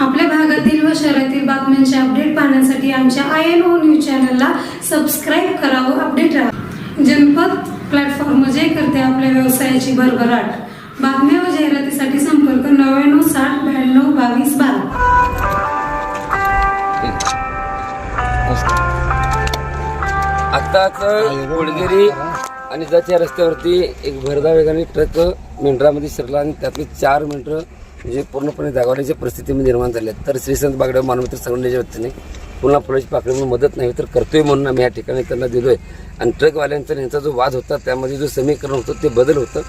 आपल्या भागातील व शहरातील बातम्यांचे अपडेट पाहण्यासाठी आमच्या आय एन ओ न्यूज चॅनलला सबस्क्राईब करा व अपडेट राहा. जनपद प्लॅटफॉर्म जे करते आपल्या व्यवसायाची भरभराट. बातम्या व जाहिरातीसाठी संपर्क नव्याण्णव साठ ब्याण्णव बावीस बारा. आत्ताच कोळगिरी आणि जाच्या रस्त्यावरती एक भरधाव वेगाने ट्रक मेंढरामध्ये शिरला आणि त्यातले चार मेंढरं म्हणजे पूर्णपणे जागवण्याच्या परिस्थितीमध्ये निर्माण झाले तर श्रीसंत बागडे मानवमित्र संघटनेच्या वतीने पुन्हा फुलाची पाकळी म्हणून मदत नाही तर करतोय म्हणून आम्ही या ठिकाणी त्यांना दिलोय. आणि ट्रकवाल्यांचा यांचा जो वाद होता त्यामध्ये जो समीकरण होतं ते बदल होतं.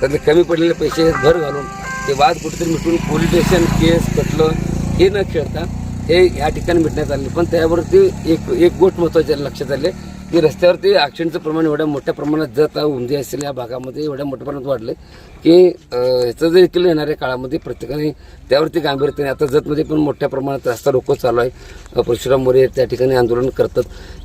त्यातले कमी पडलेले पैसे भर घालून ते वाद कुठेतरी मिटून पोलीस स्टेशन केस कटलं हे न खेळता हे या ठिकाणी मिटण्यात आले पण त्यावरती एक एक गोष्ट महत्त्वाची लक्षात आले की रस्त्यावरती ॲक्सिडेंटचं प्रमाण एवढ्या मोठ्या प्रमाणात जत उंदी असेल या भागामध्ये एवढ्या मोठ्या प्रमाणात वाढलं की याचं जे देखील येणाऱ्या काळामध्ये प्रत्येकाने त्यावरती गांभीर्याने आता जतमध्ये पण मोठ्या प्रमाणात रस्ता रोको चालू आहे. परशुराम मोरे त्या ठिकाणी आंदोलन करतात.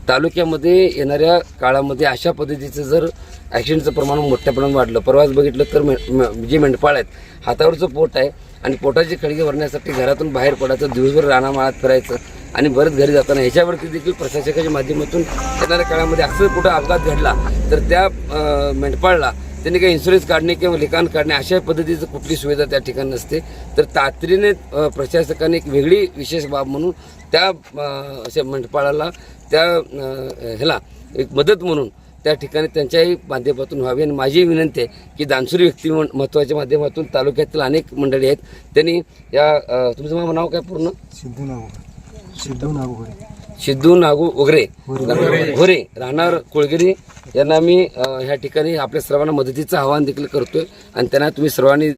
तालुक्यामध्ये येणाऱ्या काळामध्ये अशा पद्धतीचं जर ॲक्सिडेंटचं प्रमाण मोठ्या प्रमाणात वाढलं परवाच बघितलं तर मे- मे- जे मेंढपाळ आहेत हातावरचं पोट आहे आणि पोटाची खळगी भरण्यासाठी घरातून बाहेर पडायचं दिवसभर रानामाळात फिरायचं आणि बरंच घरी जाताना ह्याच्यावरती देखील प्रशासकाच्या माध्यमातून येणाऱ्या काळामध्ये असं कुठं अपघात घडला तर त्या मेंढपाळला त्यांनी काही इन्शुरन्स काढणे किंवा लिखाण काढणे अशा पद्धतीचं कुठली सुविधा त्या ठिकाणी नसते. तर तातडीने प्रशासकाने एक वेगळी विशेष बाब म्हणून त्या मंडपाळाला अशा मेंढपाळाला त्या ह्याला एक मदत म्हणून त्या ठिकाणी त्यांच्याही माध्यमातून व्हावी. आणि माझी विनंती आहे की दानसुरी व्यक्ती महत्त्वाच्या माध्यमातून तालुक्यातील अनेक मंडळी आहेत. त्यांनी या तुमचं नाव काय पूर्ण? सिद्धू नाव सिद्धू नागूकडे सिद्धू नागू वगैरे घोरे राहणार कोळगिरी. यांना मी ह्या ठिकाणी आपल्या सर्वांना मदतीचं आवाहन देखील करतोय. आणि त्यांना तुम्ही सर्वांनी